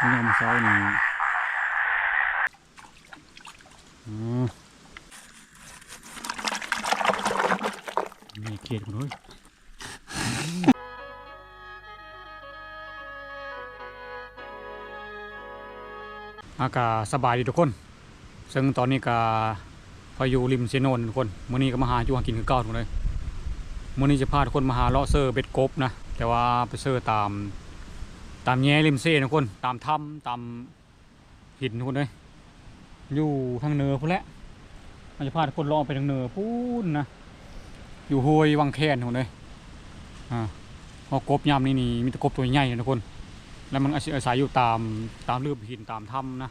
นี่ยามมาเช้านี่อ๋อนี่เกลียดคนเลยอากาศสบายดีทุกคน ซึ่งตอนนี้ก็พายุริมเซโนนทุกคนมื้อนี้ก็มาหาอยู่หากินคือเก่าทุกคนเลยมื้อนี้จะพาทุกคนมาหาเลาะเซอร์เบ็ดกบนะ แต่ว่าไปเซอร์ตาม ตามแง่ริมเซ่ทุกคนตามถ้ำตามหินทุกคนเลยอยู่ทางเหนือพุ่นแหละมันจะพาทุกคนลองไปทางเหนือพูนนะอยู่ห้วยวังแคนทุกคนเลยอ่าพอกบยามนี่นี่มีต่กบตัวใหญ่นะทุกคน แล้วมันอาศัยอาศัยอยู่ตามตามรืบหินตามถ้ำนะ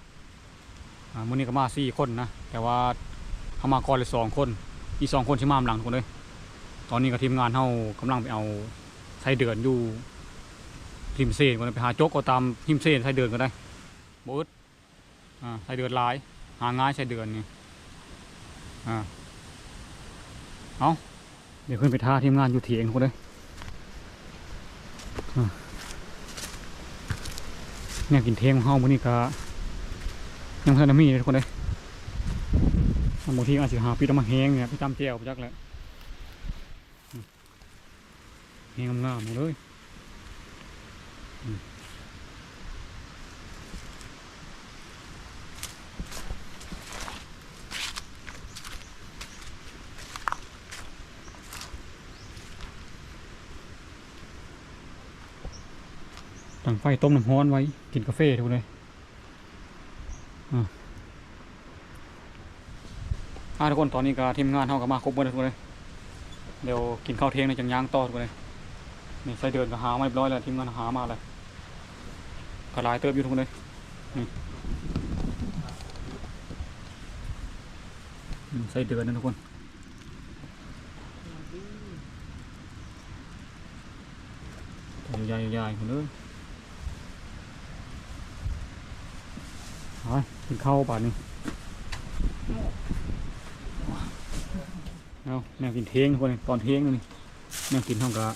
อ่ามื่อนี้ก็มาสี่คนนะแต่ว่าเขามาก่อนเลยสองคน อีสองคนชิมามหลังทุกคนเลย ตอนนี้ก็ทีมงานเขากำลังไปเอาไส้เดือนอยู่ พิมเซนก็ไปหาโจ๊กก็ตามพิมเซนใช้เดือนก็ได้บดอ่าใช้เดือนลาย หาง่ายใช้เดือนนี่อ่าเอาเดี๋ยวขึ้นไปท่าทีมงานอยู่เถียงคนเลยเนี่ยกินเทียงของมื้อนี้ก็ยังเพิ่นมีเลยทุกคนเลยบางทีอาจจะหาปีตมาแห้งเนี่ยพี่จำเจียวไปจักแหล้วแห้งงามๆเลย ตั้งไฟต้มน้ำร้อนไว้กินกาแฟทุกคนเลยอ่าอ่าทุกคนตอนนี้ก็ทีมงานเขาก็มาครบหมดทุกคนเลยเดี๋ยวกินข้าวเที่ยงในจังย่างต่อทุกคนเลยนี่ใส่เดินก็หามาเรียบร้อยแล้วทีมงานหามาเลยก็หลายเติบอยู่ทุกคนเลยนี่ใส่เดือนนะทุกคนใหญ่ๆใหญ่ๆคนเลยเอา กินข้าวป่านนี้เอาแนวกินเทงทุกคนนี่ตอนเทงนี่แนวกินเท่ากับ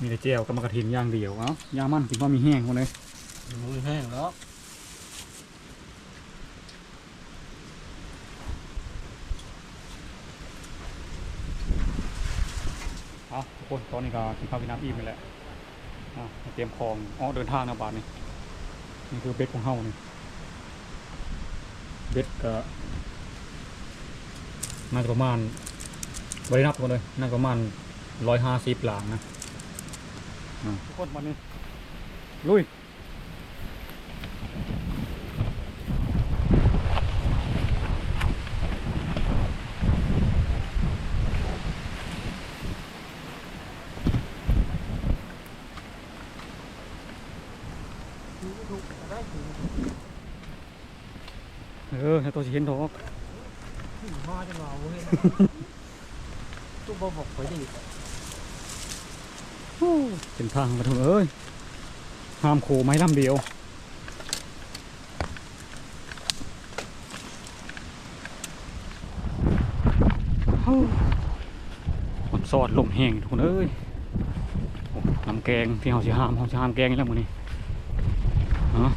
มีแต่เจียวกับมะกระถินอย่างเดียวเอ้ายามันกินว่ามีแห้งคนเลยมือแห้งแล้วเอาทุกคนตอนนี้ก็กินข้าวกินน้ำอิ่มไปแล้วอะเตรียมของอ๋อเดินทางนะบาทนี่นี่คือเบ็ดของเฮานี่ เบ็ดก็น่าจะประมาณบรินับกันเลยน่าจะประมาณร้อยห้าสิบหลางนะอะทุกคนวันนี้ลุยเออให้ตัวสิ เห็นดอกมาจะมาเว้ยตุ๊บบอกไปดิเป็นทางกระทุนเอ้ยห้ามโคไม้ลำเดียวมันสอดลมแห้งทุกคนเอ้ยน้ำแกงที่เขาสิห้ามเขาสิห้ามแกงนี่แล้วมือนี้เนาะ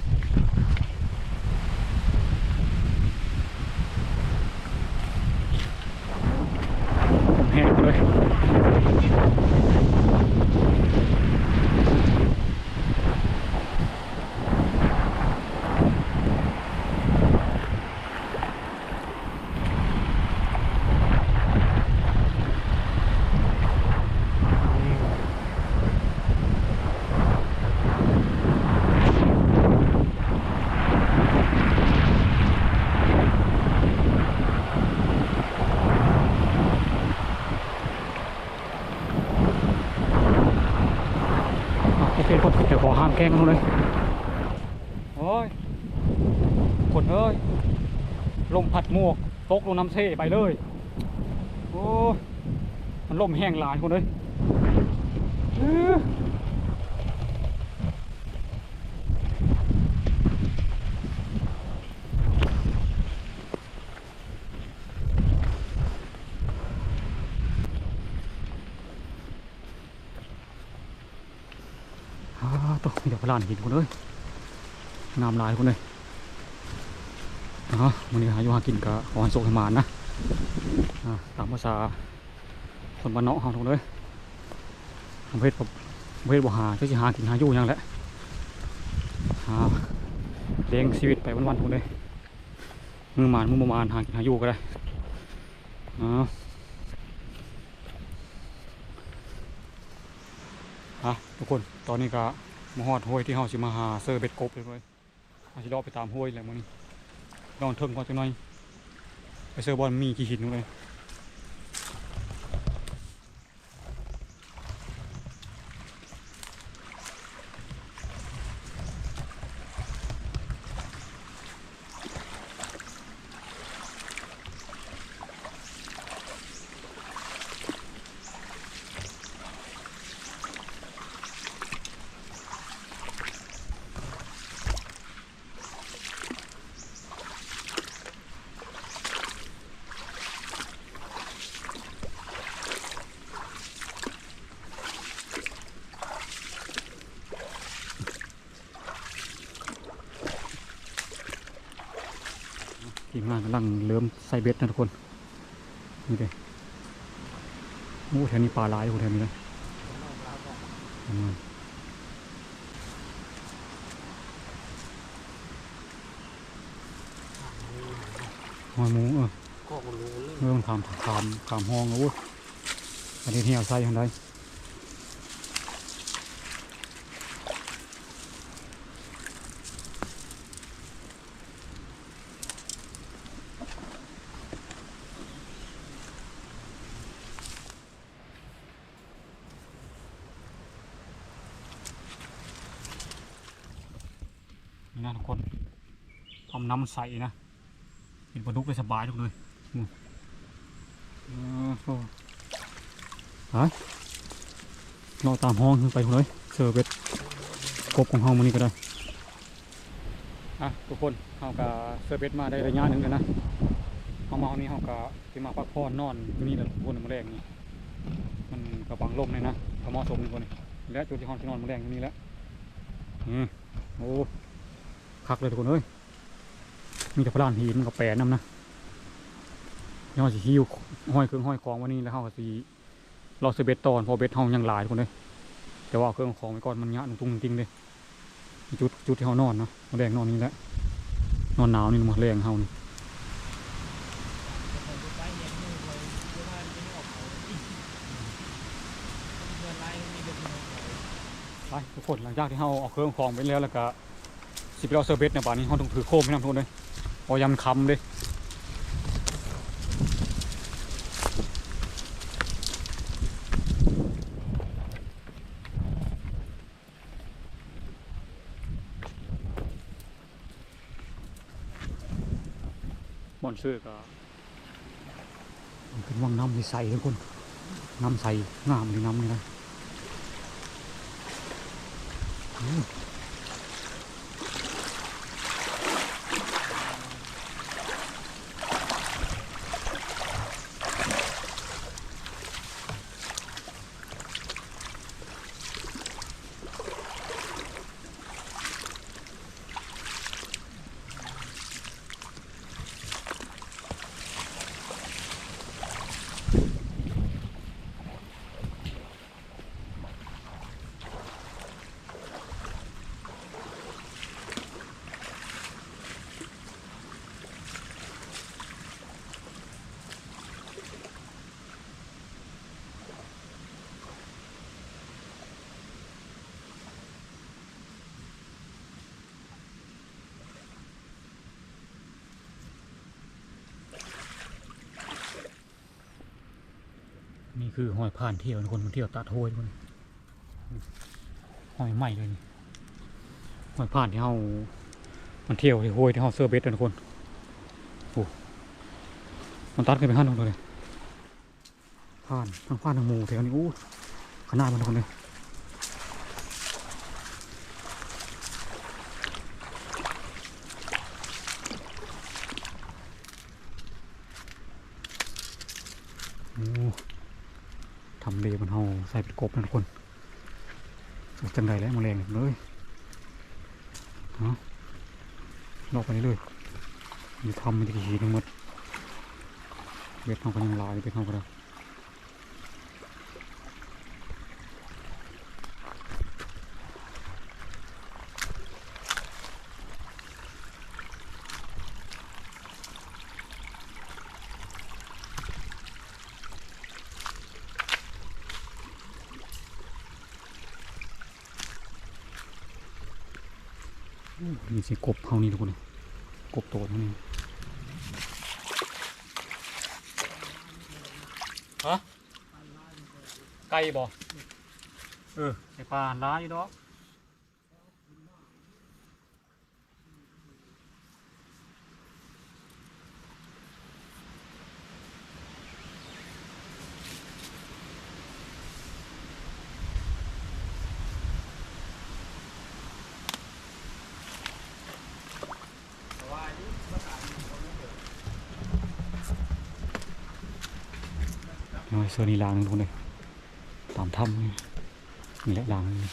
ลมแห้งเลย อะโอเคคนเแกล้งเลยโอ้ยขนเอ้ย ลมพัดหมวก ตกลงน้ำเซ่ไปเลย โอ้ มันลมแห้งหลายคนเลยอื้ออ่าตกมีแต่พลานหินคนเลยน้ำลายทุกคนเลยอ๋อวันนี้หาอยู่หากินกับขอให้สุขให้มานนะตามภาษาคนบ้านเนาะเฮาทุกคนเลยประเภทกับประเภทบ่หาจะสิหากินหาอยู่ยังแหละหาเลี้ยงชีวิตไปวันๆทุกคนเลยมือมานมือบ่มานหากินหาอยู่ก็ได้อ๋ออะทุกคนตอนนี้ก็ มาหอดห้วยที่เฮาสิมาหาเซอร์เบ็ดกบเลยเว้ยอาสิเลาะไปตามห้วยแหละมื้อนี้ลองเทิงก่อนจังหน่อยไปเซอร์บอลมีกี่หินนู่นเลย งานกำลังเริ่มใส่เบ็ดนะทุกคน นี่เลยโอ้แถวนี้ปลาหลายอยู่แถวนี้เลยอืมหอยหมูเออเรื่องเริ่มทำขามขามห้องแล้อันนี้เหี่ยวใส่ทางใด นี่นะทุกคนทำน้ำใสนะกินปลาดุกได้สบายทุกเลยเออโอ้หายรอตามห้องขึ้นไปเลยเซอร์เบ็ดกบของห้องมันนี่ก็ได้อะทุกคนเขาก็เซอร์เบ็ดมาได้ระยะหนึ่งแล้วนะเขามาห้องนี้เขาก็ที่มาพักผ่อนนอนอยู่นี่แหละทุกคนมื้อแรกนี่มันกระบังลมเลยนะก็เหมาะสมทุกคนและจุดที่ห้องที่นอนมื้อแรกอยู่นี่แหละอืมโอ้ คักเลยทุกคนเอ้ยมีแต่พลานหินกับแปรน้ำนะย่อสิหิวห้อยเครื่องห้อยของวันนี้แล้วเฮาก็สิรอซื้อเบ็ดตอนพอเบ็ดเฮายังหลายทุกคนเลยแต่ว่าเอาเครื่องของไว้ก่อนมันยะนุ่งตุ้งจริงเลยจุดจุดที่เฮานอนเนาะแรงนอนนี่แหละนอนหนาวนี่มาแรงเฮานี่ไปเย็นมือเลยเวลานี่ไปทุกคนหลังจากที่เฮาเอาเครื่องของไปแล้วแล้วก็ สิไปรอเซอร์เบ็ดเนี่ยป่านนี้เฮาต้องถือโคมให้นำทุกคนเลยเพอยำคำเลยบอนเสื้อก็มันเป็นว่างน้ำใสๆทุกคน น้ำใสงามเลยน้ำนี่นะ คือหอยผ่านเที่ยวทุกคนมันเที่ยวตัดห้วยทุกคนหอยใหม่เลยนี่หอยผ่านที่เฮามันเที่ยวที่ห้วยที่เฮาเซอร์เบสทุกคนโอ้มันตัดกันไปห้าตรงเลยผ่านทั้งผ่านทั้งหมูแถวนี้อู้ขนาดมันทุกคนเลยโอ้ ทำเลมันเฮาใส่เป็น กบนะทุกคนจังไรแล้วแมาแรงเลยเนาะลอกไปเรื่อยๆมีทำมันจะกี่ทั้งหมดเบ็ดเขาก็ยังลอยเบ็ดเขาก็ได้ มีสิกบเขานี่ทุกคนเลยกบโตเท่านี้ฮะไก่บ่เออไก่ปลาล้าอยู่ดอก เอาไว้เสื้อนี่ล้างหนึงทุกคนเลยตามถ้ำนี่นี่แหละล้างนี่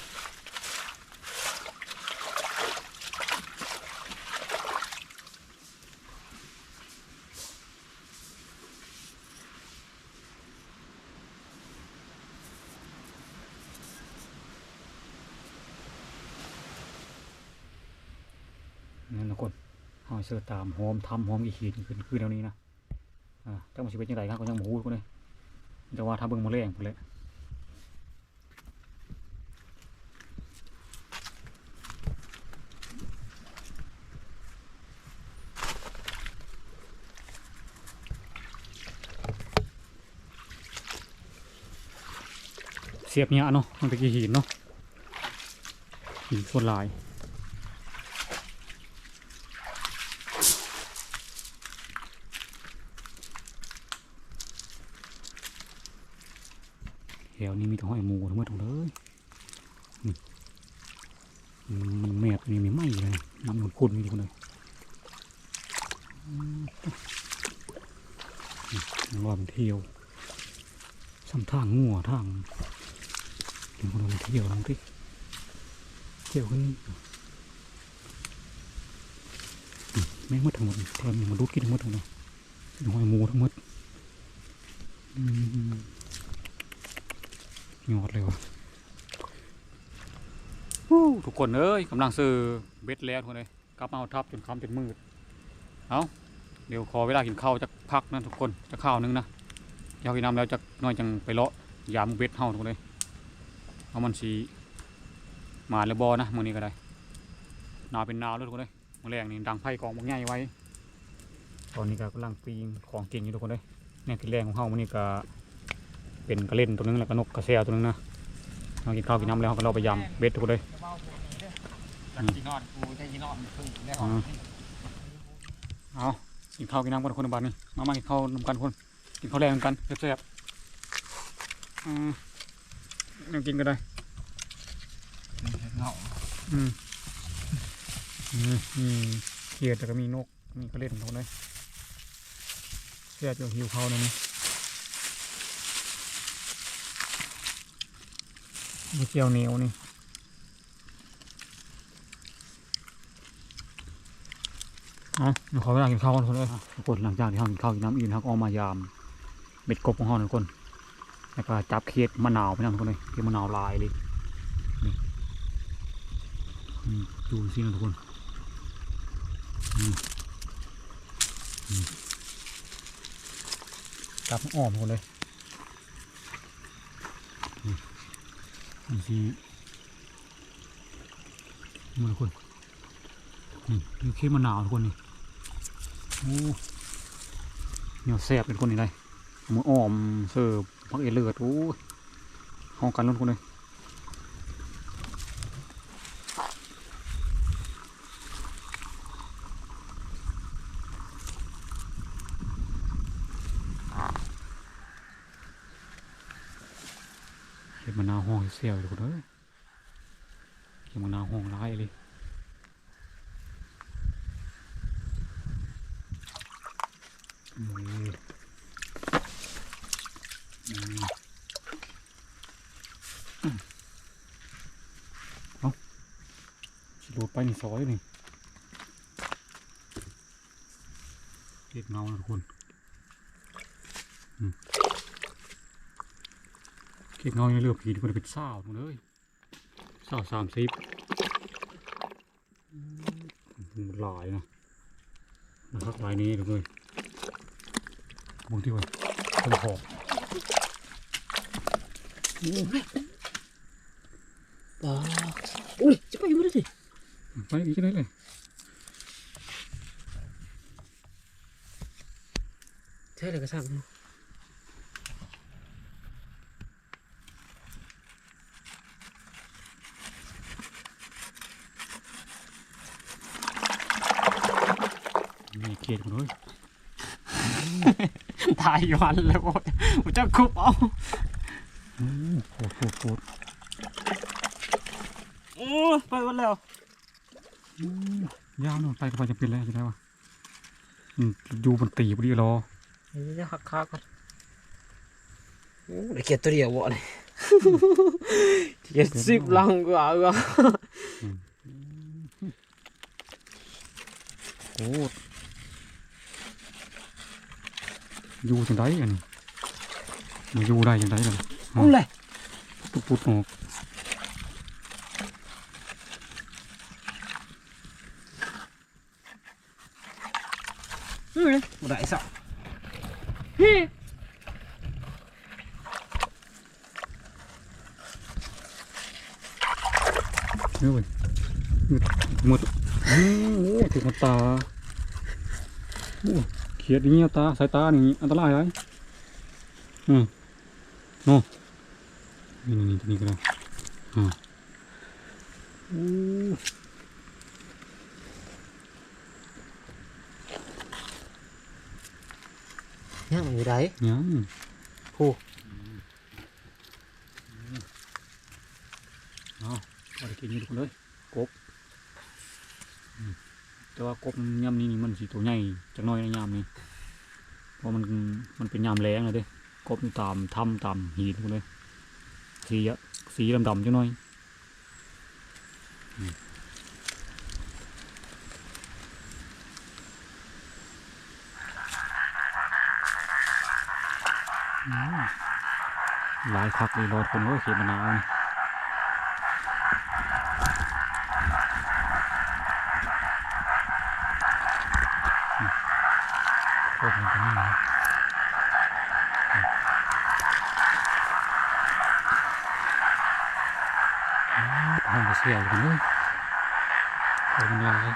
นั่นทุกคนเอาเสื้อตามหอมทำหอมอีกขีดขึ้นคือแนวนี้นะอ่าจังมันสิเป็นยังไงครับก็ยังบ่ฮู้ทุกคนเลย แต่ว่าถ้าเบิ่งมาแรงพุ่นแหละเสียบเนี้ยเนาะมันตะกี้หินเนาะหินส่วนลายแถวนี้มีแต่ ห้อยมูทั้งหมดเลยนี่มันมันแมบนี่มีไหมเลยมันมันคุณมีคนเลยอืมนี่มันว่ามันเที่ยวสัมทางงัวทางมีคนมันเที่ยวทั้งที่เที่ยวขึ้นนี่อืมแม่งหมดทั้งหมดแถมยังมาดูดกินทั้งหมดทั้งหมดเป็นห้อยหมูทั้งหมดอืม ยอดเลยวะทุกคนเอ้ยกำลังซื้อเบ็ดแล้วทุกคนเลยกลับมาเอาทับจนคำจนมืด เอาเดี๋ยวขอเวลากินข้าวจะพักนะทุกคนจะข้าวนึงนะอยากกินน้ำแล้วจะน้อยจังไปเลาะยามเบ็ดเฮาทุกคนเลยเอามันสีมาหรือบอนะมือนี้ก็ได้นาเป็นนาวเลยทุกคนเลยมือแรงนี่ดังไพ่กองบักใหญ่ไว้ ตอนนี้ก็กำลังปีนของกินอยู่ทุกคนเลยเนี่ยกินแรงของเฮามือนี้ก็ เป็นกระเล่นตัวนึงแล้วก็นกกระแซวตัวนึงนะเรากินข้าวกินน้ำแล้วเราก็เราไปยำเบ็ดทุกคนเลยจากที่นอนกูจะที่นอนพึ่งได้หออ่ามเอากินข้าวกินน้ำกันคนละบาทนี่มามากินข้าวนำกันคน กินข้าวแรงนำกันแซ่บๆอืมยังกินก็ได้เงาอืมนี่มีเขียดแต่ก็มีนกมีกระเล่นทุกคนเลยแซ่บจนหิวข้าวนะนี่ มีเจียวเหนียวนี่เอาเดี๋ยวขอเวลากินข้าวก่อนคนเลยทุกคนหลังจากที่เรากินข้าวกินน้ำอิ่มเราก็เอามายามเบ็ดกบของเราทุกคนแล้วก็จับเขียดมะนาวไปนั่นทุกคนเลยเขียดมะนาวลายเลยนี่อืมดูสินะทุกคนอืมอืมจับมันอ้อมทุกคนเลย ดูสิมือทุกคนนี่ยูเคมันหนาวทุกคนนี่โอ้เหนียวแซ่บเป็นคนนี่เลยมืออ้อมเสิร์ฟพักเอเลือดโอ้ยห้องกันล้นคนเลยเห็ดมะนาวห้องเสียวอยู่คนเลยเห็ดมะนาห้องร้ายเลยอืมอืมอืมเอาสิโดดไปนี่ซอยนี่เก็บเงาทุกคนอืม เก็บเงาในเรือผีทุกคนเป็นเศร้าหมดเลยเศร้าสามสิบอืมหลายนะนะครับลายนี้ทุกคนบางที่ว่าเป็นหอกปาอุ้ยจะไปอยู่ได้สิไปอีกได้เลยใช่เลยก็สั่งนี่เกลี ยดหมดเลยตายวันแล้วโอ้ยผมจะคุบเอาอืมโคตรโคตรโคตรโอ้ไปวันแล้วอืมยาวหน่อยไปก็ไปจะเป็นแล้วจะได้วะอืมอยู่บนตีพอดีรอนี่จะหักขาก่อนโอ้ได้เกียรตัวเดียววะเลยเจ็ดสิบลังกว่าก็โคตร อยู่จังไดอันนี้มาอยู่ได้จังไดล่ะเอาเลยตุ๊บปุ๊บออกเฮ้ยบ่ได้สักเฮ้ยมืดมืดโอ้โหถูกมันตาโอ้ เขียดอย่างเงี้ยตาสายตาอย่างงี้อันตรายเลยอืมโน่นี่นี่นี่ตัวนี้ก็ได้อ่าโอ้ยังอยู่ได้ยังโอ้เอาเอาไปกินนี่ทุกคนเลยกบอืม แต่ว่ากบยำนี้นี่มันสีตัวใหญ่จักน้อยนยำนี่เพราะมันมันเป็นยำแรงเลยเด้กบนี่ตามถ้ำตามหินกนเลยสีอะสีดำๆจักน้อยหลายคักเลยรอดคนก็เขียนมะนาวนี่ โคตรมันจะนี่นะ ห้องก็เสียอยู่เลยโคตรมันลาย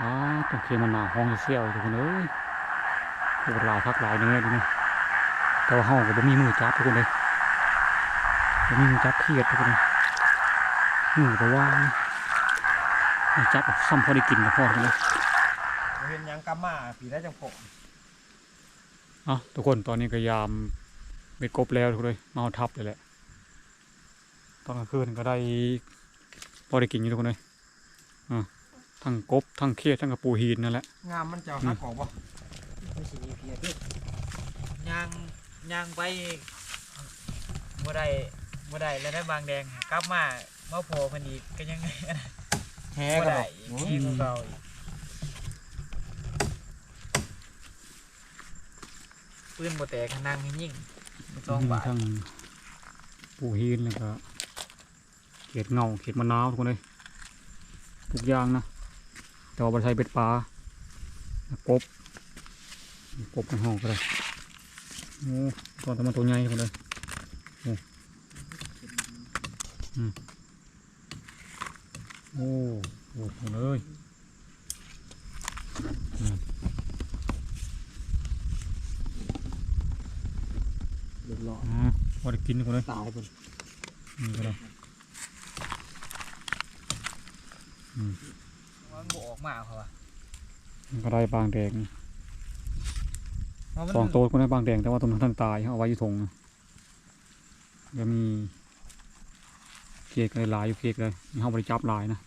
อ๋อต้องเคลียร์มันหนาห้องจะเสียอยู่ทุกคนเอ้ยโคตรลายพักลายเนื้อดูนะแต่ว่าห้องก็บ่มีมือจับทุกคนเลยบ่มีมือจับเครียดทุกคนเลยอืมแต่ว่าจับซ้ำพอได้กินกับพ่อกันเลยเห็นยังกำมาปีได้จังผมอะทุกคนตอนนี้ก็ยาม เบ็ดกบแล้วทุกคนเลยมาเอาทับเลยแหละตอนกลางคืนก็ได้พอได้กินอยู่ทุกคนเลยอะทั้งกบทั้งเครียดทั้งกระปูหีนนั่นแหละงามมันจะหักออกป่ะไม่ใช่เพียด้วยย่างย่างไปบ่ได้บ่ได้แล้วได้บางแดงกลับมามาโผล่เพิ่นอีกก็ยังแฮ่บ่กันได้หรอกอีกที่ของเราอีกปืนบ่แตกนั่งให้ยิงมัน สองบาททั้งปูหีนแล้วก็เขียดเงาเขียดมะนาวทุกคนเลยทุกอย่างนะแต่ว่าบริใช้เบ็ดปลากบกบในห้องก็ได้โอ้ตอนทำมันตัวใหญ่ทุกคนเลยโอ้อืมโอ้โหเลย เรียบร้อยอ๋อพอได้กินทุกคนเลยตายไปนี่ก็ได้มันบ่ออกมาเขาว่านี่ก็ได้บางแดงเพราะมันสองตัวก็ได้บางแดงแต่ว่าตัวนั้นท่านตายเอาไว้อยู่ทงนะเดี๋ยวมีเค้กเลยลายอยู่เค้กเลยมีห้องบริจับลายนะ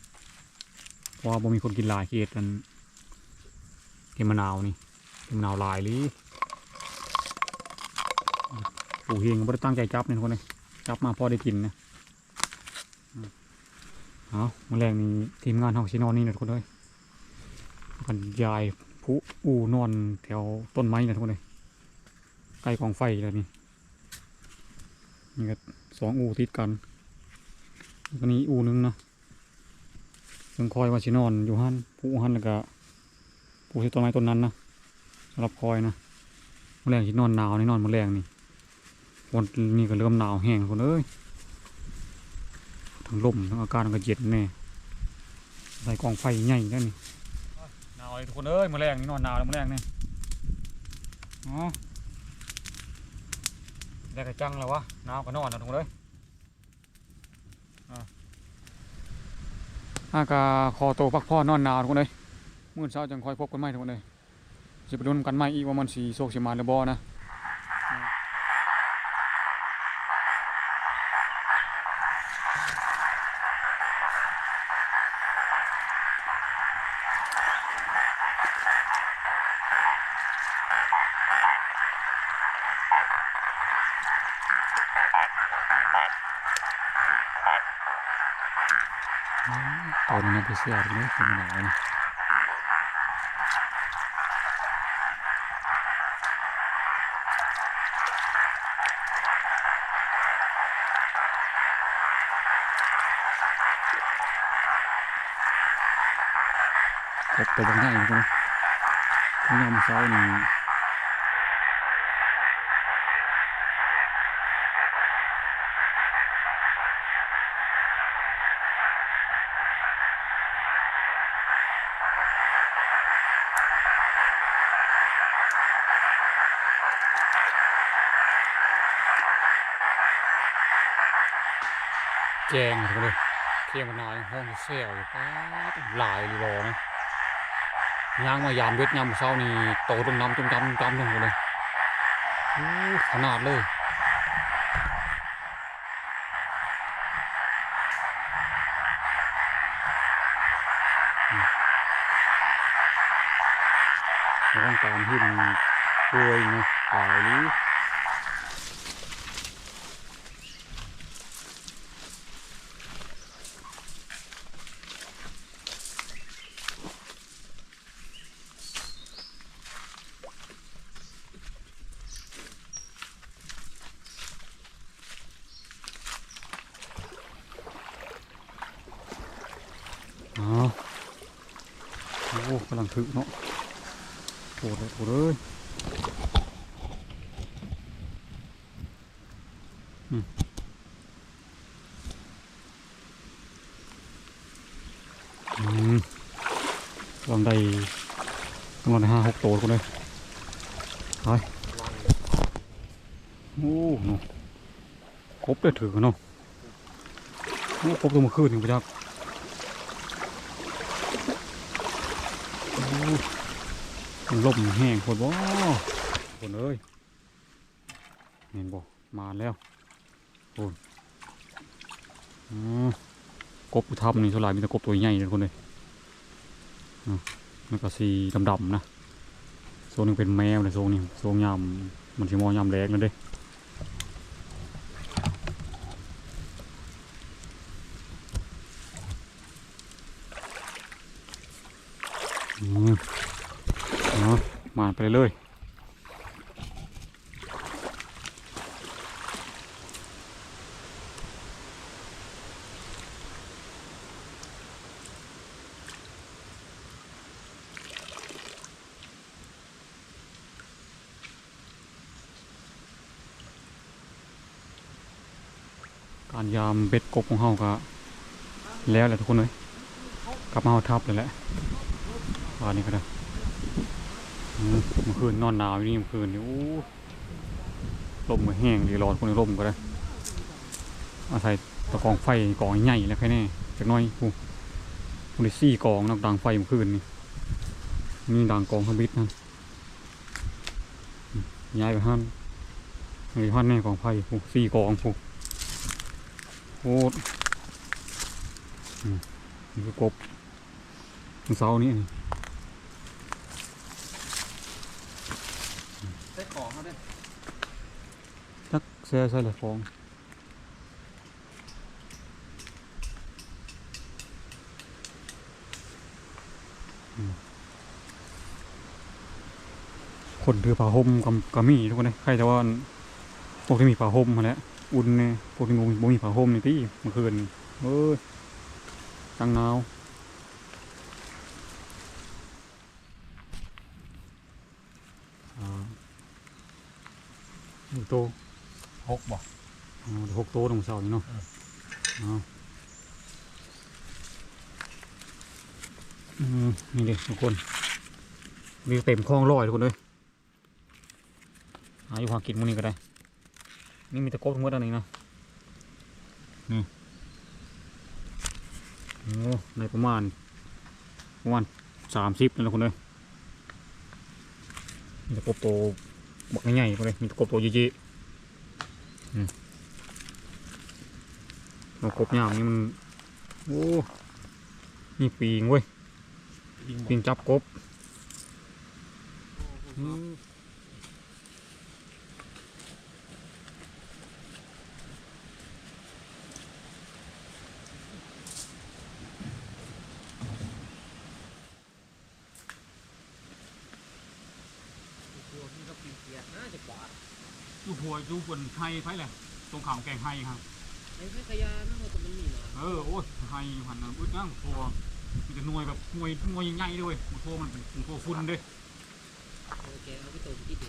เพราะว่าบ่มีคนกินลายเค้กกันเกมมะนาวนี่เกมมะนาวลายหรือ ปู่เฮงไม่ได้ตั้งใจจับนี่ทุกคนเลยจับมาพอได้กินนะอืมเอาแมลงนี้ทีมงานห้องชินอนนี่นะทุกคนเลยกันยายผู้อูนอนแถวต้นไม้นะทุกคนเลยใกล้กองไฟแล้วนี่นี่ก็สองอูติดกันก็นี่อูนึงนะซึ่งคอยว่าชินอนอยู่หันผู้หันแล้วก็ผู้ที่ต้นไม้ต้นนั้นนะสำหรับคอยนะแมลงชินอนหนาวนี่นอนแมลงนี่ วันนี้ก็เริ่มหนาวแห้งคนเอ้ยทั้งลมทั้งอากาศก็เย็นแน่ใส่กองไฟใหญ่แล้วนี่หนาวเลยทุกคนเอ้ยมแมลงนี่นอนหนาวแล้วแมลงนี่อ๋อได้กระจังแล้ววะหนาวก็นอนนะทุกคนเอ้ยอะอากาคอโตพักพ่อนอนหนาวทุกคนเอ้ยมื้อเช้าจังคอยพบกันใหม่ทุกคนเอ้ยจะไปดูนกันใหม่อีกว่ามันสีโศกสิมาหรือบ่นะ ตอนนี้ไปเสียดเลยเป็นหนาวนะกบตัวบางอย่างอยู่นะนี่ยามเช้านี่ แจงเลยเที่ยงมานาวยังห้องเสียวอยป้าหลายรอนะย่างมายามเวทยามเช้านี่โตตรงน้ำจมจำจำลงเลยขนาดเลยระวังการหินกล้วยนะหลายนี้อ๋ อโอ้กำลังถึกเนาะโหดเลยโหดเลยอืมอืมกำลองได้กำลังได้ห้าหกตัวกันเลยไปโอ้โหครบเลยถือเนาะโอ้ครบตัวเมื่อคืนนี่พี่จักโอ้ มัน ลมแห้งคนบ่คนเอ้ยเห็นบ่มาแล้วคนอืมกบอุทับนี่สลายมีแต่กบตัวใหญ่เลยคนเลยอะมันก็สีดำๆนะโซนนึงเป็นแมวเลยโซนนี้โซนยำมันชิมอยำแรงเลยเด้อืม อ๋อมา ไปเลยการยามเบ็ดกบของเฮาก็แล้วแหละทุกคนเลยกลับมาเฮาทับเลยแหละวันนี้ก็ได้ เมื่อคืนนอนหนาวนี่เมื่อคืนนี่โอ้ลมก็แห้งดีร้อนคนลมก็ได้อาศัยตะกองไฟกองใหญ่แล้วแค่นี้จากน้อยผู้ผู้ได้สี่กองนักดังไฟเมื่อคืนนี่นี่ดังกองขบิดนะย้ายไปห้านไปห้านแน่กองไฟผู้สี่กองผู้โอ้อืมนี่คือกบเสาร์นี้นี่ ใส่ของเขาด้วย จักแซ่ใส่ละฟองอืมคนถือผ้าห่มกับกับมีทุกคนเลยใครแต่ว่าพวกที่มีผ้าห่มมาแล้วอุ่นเนี่ยพวกที่บ่มีบ่มีผ้าห่มนี่ที่เมื่อคืนเอ้ยจังหนาวอ่าหนึ่งโต หกบ่อ๋อหกโตตรงเสานี่เนาะอืมอ๋ออืมนี่เด็ทุกคนมีเต็มคลองลอยทุกคนเลยหาอยู่หากินมื้อนี้ก็ได้ นี่มีตะกบทั้งหมดอันนี้นะนี่โอ้ในประมาณประมาณสามสิบนี่แหละคนเลยมีตะกบโตบักใหญ่ๆคนเลยมีตะกบโตเยอะๆ อืมตะกบยาวนี่มันโอ้มีปีงเว้ยยิงบ่ปีงจับกบอืม นี่ก็ปีเกียดน่าจะบาท อยู่ หัวอยู่บนไฮไฟแหละตรงขาวแกงไฮครับไอ้แค่ขยะนะมันก็มันมีนะเออโอ้ยไฮอยู่หันนะอึดนั่งโฟมีแต่หน่วยแบบหน่วยหน่วยใหญ่ๆด้วยโฟมันเป็นโฟฟุ้นเด้โอเคเอาไปต้มกินเองหน่